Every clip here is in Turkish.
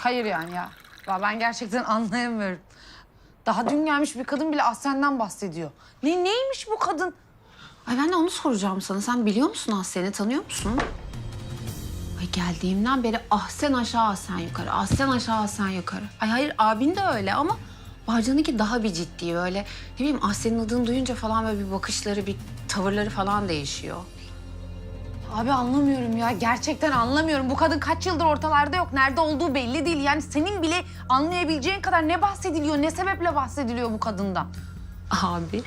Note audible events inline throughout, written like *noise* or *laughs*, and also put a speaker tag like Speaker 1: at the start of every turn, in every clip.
Speaker 1: hayır yani ya. Ya ben gerçekten *laughs* anlayamıyorum. Daha dün gelmiş bir kadın bile Ahsen'den bahsediyor. Ne neymiş bu kadın?
Speaker 2: Ay ben de onu soracağım sana. Sen biliyor musun Ahsen'i, tanıyor musun? Ay geldiğimden beri Ahsen aşağı Ahsen yukarı, Ahsen aşağı Ahsen yukarı. Ay hayır abin de öyle ama Barcan'ınki daha bir ciddi böyle. Ne bileyim Ahsen'in adını duyunca falan böyle bir bakışları, bir tavırları falan değişiyor.
Speaker 1: Abi anlamıyorum ya. Gerçekten anlamıyorum. Bu kadın kaç yıldır ortalarda yok. Nerede olduğu belli değil. Yani senin bile anlayabileceğin kadar ne bahsediliyor, ne sebeple bahsediliyor bu kadından.
Speaker 2: Abi.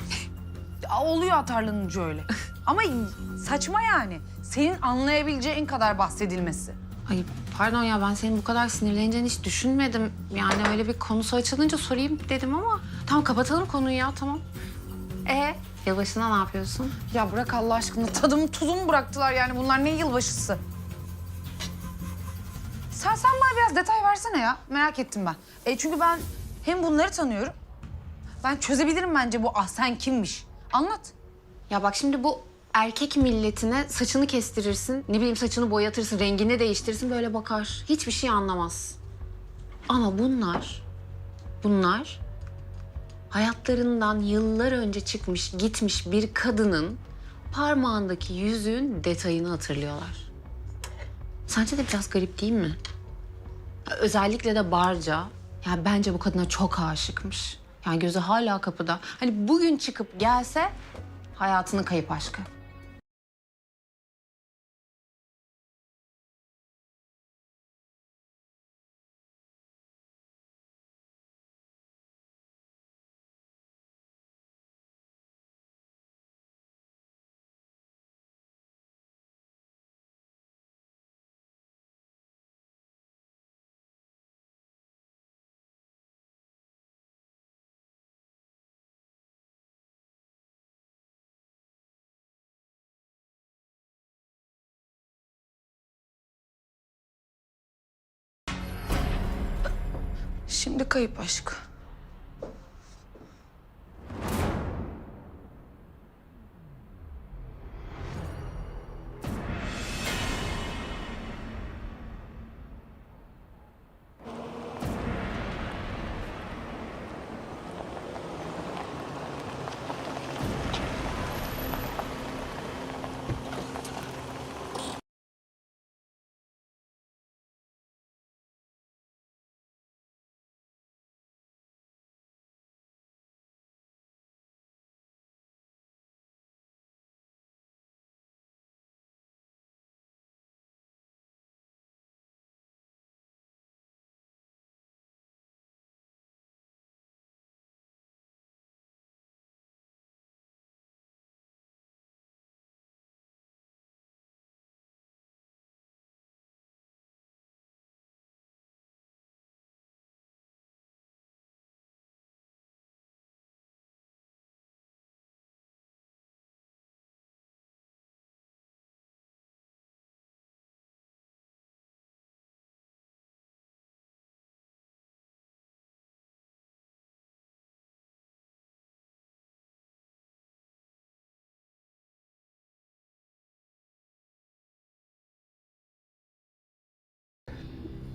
Speaker 1: Ya oluyor atarlanınca öyle. *laughs* Ama saçma yani. Senin anlayabileceğin kadar bahsedilmesi.
Speaker 2: Ay pardon ya ben senin bu kadar sinirleneceğini hiç düşünmedim. Yani öyle bir konusu açılınca sorayım dedim ama... Tamam kapatalım konuyu ya tamam. E yılbaşında ne yapıyorsun?
Speaker 1: Ya bırak Allah aşkına tadımı tuzumu bıraktılar yani bunlar ne yılbaşısı. Sen sen bana biraz detay versene ya. Merak ettim ben. E çünkü ben hem bunları tanıyorum. Ben çözebilirim bence bu Ahsen kimmiş. Anlat.
Speaker 2: Ya bak şimdi bu erkek milletine saçını kestirirsin, ne bileyim saçını boyatırsın, rengini değiştirirsin böyle bakar. Hiçbir şey anlamaz. Ama bunlar, bunlar hayatlarından yıllar önce çıkmış, gitmiş bir kadının parmağındaki yüzüğün detayını hatırlıyorlar. Sence de biraz garip değil mi? Özellikle de Barca. Ya bence bu kadına çok aşıkmış. Yani gözü hala kapıda. Hani bugün çıkıp gelse hayatının kayıp aşkı.
Speaker 1: Şimdi kayıp aşk.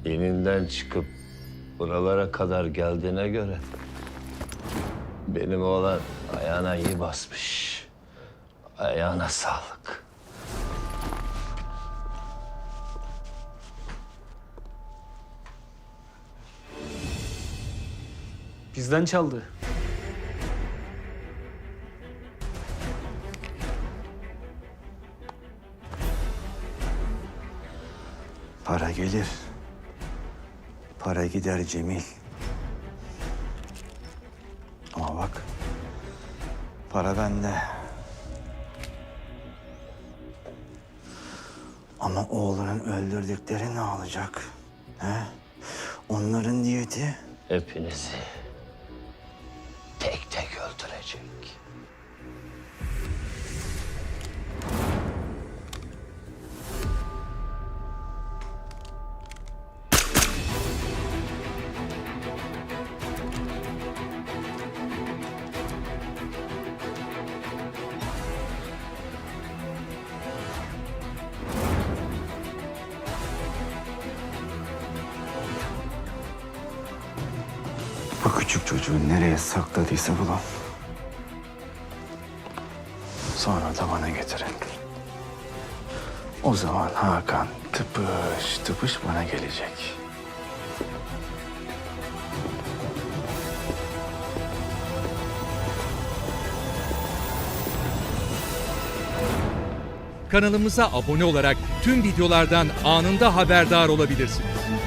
Speaker 3: Yeninden çıkıp buralara kadar geldiğine göre benim oğlan ayağına iyi basmış. Ayağına sağlık.
Speaker 4: Bizden çaldı.
Speaker 5: Para gelir. Para gider Cemil. Ama bak. Para bende. Ama oğlanın öldürdükleri ne olacak? He? Onların diyeti
Speaker 3: Hepinizi
Speaker 5: O küçük çocuğu nereye sakladıysa bulun. Sonra da bana getirin. O zaman Hakan tıpış tıpış bana gelecek.
Speaker 4: Kanalımıza abone olarak tüm videolardan anında haberdar olabilirsiniz.